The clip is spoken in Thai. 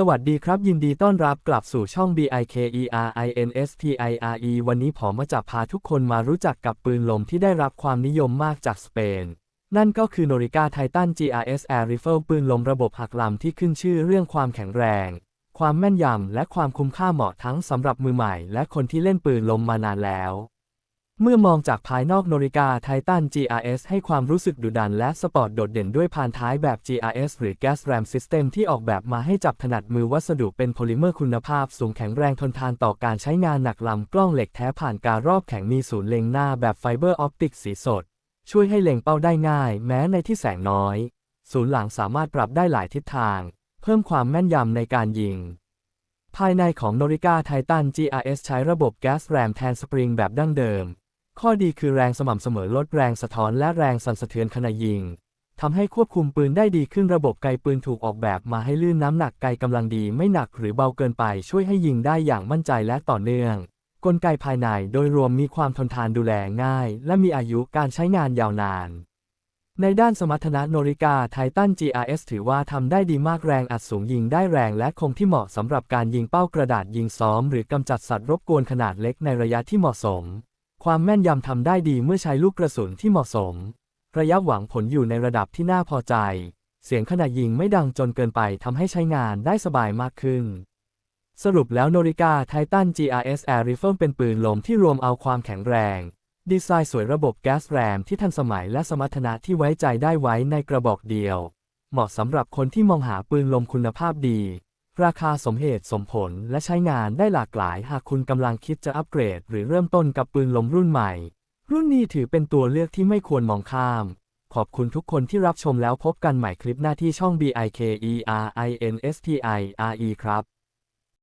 สวัสดีครับ ยินดีต้อนรับกลับสู่ช่อง BIKERINSTIRE วันนี้ผมมาจะพาทุกคนมารู้จักกับปืนลมที่ได้รับความนิยมมากจากสเปน นั่นก็คือ Norica Titan GRS Air Rifle ปืนลมระบบหักลำที่ขึ้นชื่อเรื่องความแข็งแรง ความแม่นยำและความคุ้มค่าเหมาะทั้งสำหรับมือใหม่ และคนที่เล่นปืนลมมานานแล้ว เมื่อมองจากภายนอกโนริกาไททัน GRS ให้ความรู้สึกดุดันและสปอร์ตโดดเด่นด้วยพานท้ายแบบ GRS หรือ Gas Ram System ที่ออกแบบมาให้จับถนัดมือวัสดุเป็นโพลิเมอร์คุณภาพสูงแข็งแรงทนทานต่อการใช้งานหนักลำกล้องเหล็กแท้ผ่านการรอบแข็งมีศูนย์เล็งหน้าแบบไฟเบอร์ออปติกสีสด ช่วยให้เล็งเป้าได้ง่าย แม้ในที่แสงน้อย ศูนย์หลังสามารถปรับได้หลายทิศทาง เพิ่มความแม่นยำในการยิงภายในของ Norica Titan GRS ใช้ระบบ Gas Ram แทนสปริงแบบดั้งเดิม ข้อดีคือแรงสม่ำเสมอลดแรงสะท้อนและแรงสั่นสะเทือนขณะยิงทำให้ควบคุมปืนได้ดีขึ้นระบบไกปืนถูกออกแบบมาให้ลื่นน้ำหนักไกกำลังดีไม่หนักหรือเบาเกินไปช่วยให้ยิงได้อย่างมั่นใจและต่อเนื่อง กลไกภายในโดยรวมมีความทนทานดูแลง่าย และมีอายุการใช้งานยาวนาน ในด้านสมรรถนะโนริกาไททัน GRS ถือว่าทำได้ดีมากแรงอัดสูงยิงได้แรงและคงที่เหมาะสำหรับการยิงเป้ากระดาษยิงซ้อม หรือกำจัดสัตว์รบกวนขนาดเล็กในระยะที่เหมาะสม ความแม่นยำทำได้ดีเมื่อใช้ลูกกระสุนที่เหมาะสม ระยะหวังผลอยู่ในระดับที่น่าพอใจ เสียงขณะยิงไม่ดังจนเกินไปทำให้ใช้งานได้สบายมากขึ้น สรุปแล้วโนริกาไททัน GRS Air Rifle เป็นปืนลมที่รวมเอาความแข็งแรง ดีไซน์สวยระบบแก๊สแรมที่ทันสมัยและสมรรถนะที่ไว้ใจได้ไว้ในกระบอกเดียว เหมาะสำหรับคนที่มองหาปืนลมคุณภาพดี ราคาสมเหตุสมผลและใช้งานได้หลากหลาย หากคุณกำลังคิดจะอัปเกรด หรือเริ่มต้นกับปืนลมรุ่นใหม่ รุ่นนี้ถือเป็นตัวเลือกที่ไม่ควรมองข้าม ขอบคุณทุกคนที่รับชมแล้วพบกันใหม่คลิปหน้าที่ช่อง BIKERINSTIRE ครับ